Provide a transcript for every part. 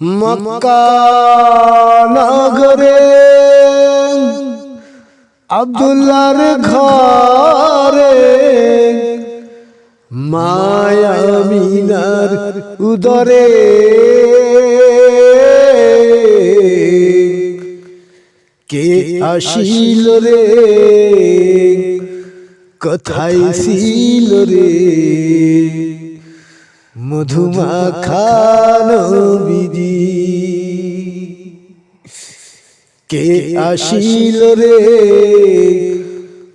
মক্কা নগরে আব্দুল্লার ঘরে মায়ামিনার উদরে কে আসিল রে? কথাই ছিল রে? মধুমা খানো বিধি কে আসিল রে?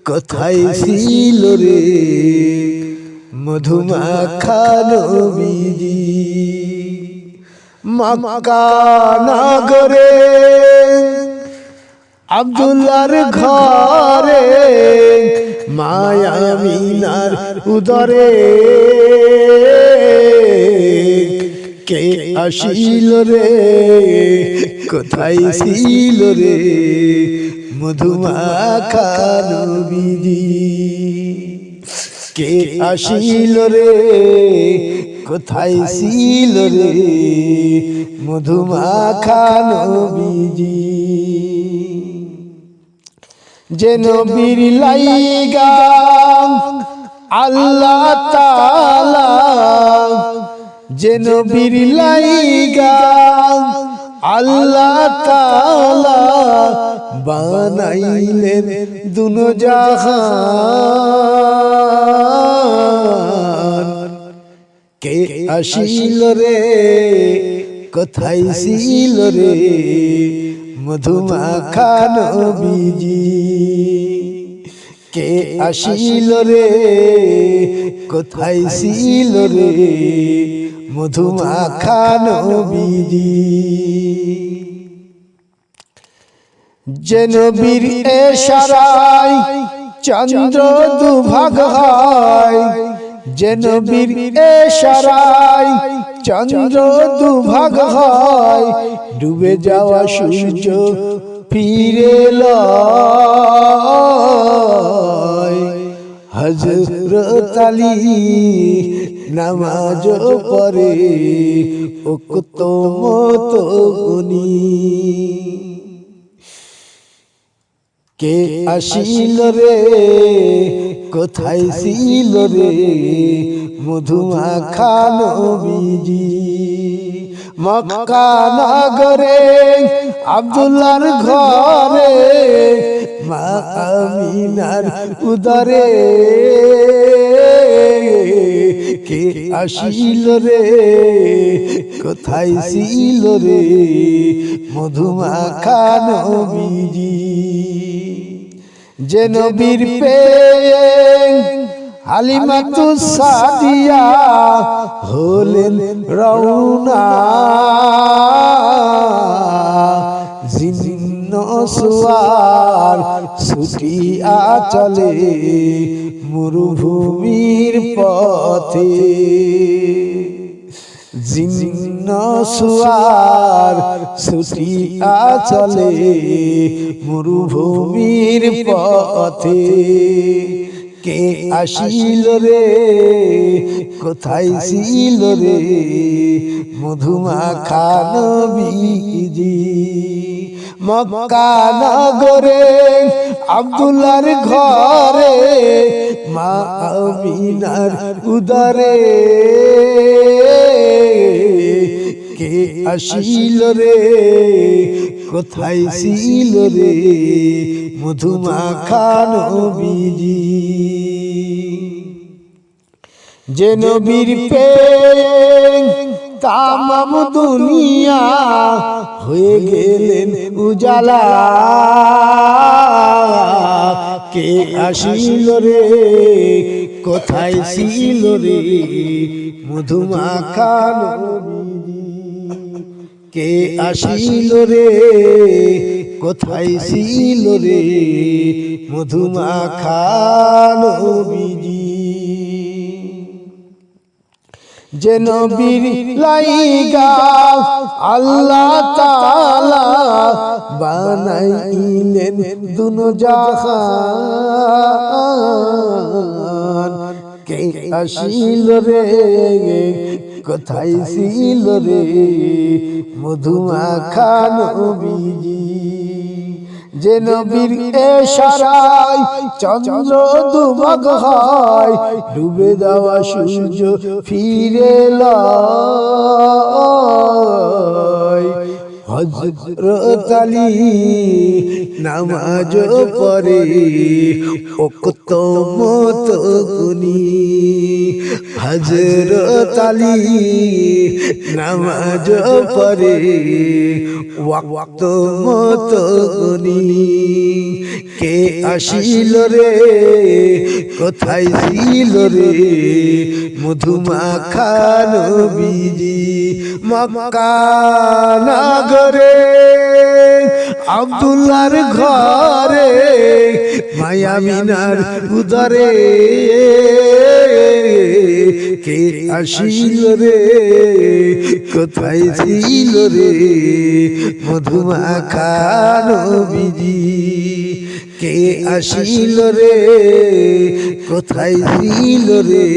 কোথায় ছিল রে? মধুমা খানো বিধি মক্কা নগরে আব্দুল্লার ঘরে মায়ামিনার উদরে। কে আসিল রে? কোথায় ছিল রে? মধুমা খানো বিধি কে আসিল রে? কোথায় ছিল রে? মধুমা খানো বিধি যে নবীর লাইগা আল্লাহ তাআলা যে নবীর লাইগা আল্লাহ তাআলা বানাইলেন দুনো জাহান কে আসিল রে? কোথায় ছিল রে? মধুমা খানো বিজি কে আসিল রে? কোথায় ছিল রে? মধুমা খানো বিজি যেন বীর এশারাই চন্দ্র দুভাগ হয় যেন বীর এশারাই চন্দ্র দুভাগ হয়, ডুবে যাওয়া সূর্য ফিরে লয়। হজরত আলী নামাজ পরে উক্ত মতো গুনি কে আসিল রে? কোথায় ছিল রে? মধুমা খানো বিজি মক্কা নগরে, আব্দুল্লার ঘরে, মা আমিনার উদরে। কে আসিল রে? কোথায় ছিল রে? মধুমা খানো বিজি যে নবীর পে হালিমাতু সাদিয়া হলেন রওনা। সুয়ার ছুটিয়া চলে মরুভূমির পথে। জিন্ন সুয়ার ছুটিয়া চলে মরুভূমির পথে। কে আসিল রে? কোথায় ছিল রে? মধুমা খান বিজি। মক্কা নগরে আব্দুল্লার ঘরে মা আমিনার উদরে। কে আসিল রে? কোথায় ছিল রে? মধুমা খানো বিজি যে নবীর পে তামাম দুনিয়া হয়ে গেলেন উজালা। কে আসিল রে? কোথায় ছিল রে? মধুমা খানো কে আসিল রে? কোথায় ছিল রে? মধুমা যে নবীর লাইগা আল্লাহ তাআলা বানাইলেন দুনো জাহান কে আসিল রে? কোথায় ছিল রে? মধুমা খান বিজি যে নবীর এশারায় চন্দ্র দুমগ হয়, ডুবে দেওয়া সূর্য ফিরে হজরত নামাজ পরে ওকত মত গুনি হজরত আলী নামাজ পরে ওয়াক্ত মত কে আসিল রে? কোথায় ছিল রে? মধুমা খান বিজি, মক্কা নগরে। আব্দুল্লার ঘরে মায়ামিনার উদরে। কে আসিল রে? কোথায় ছিল রে? মধুমা খান বিজি কে আসিল রে? কোথায় ছিল রে?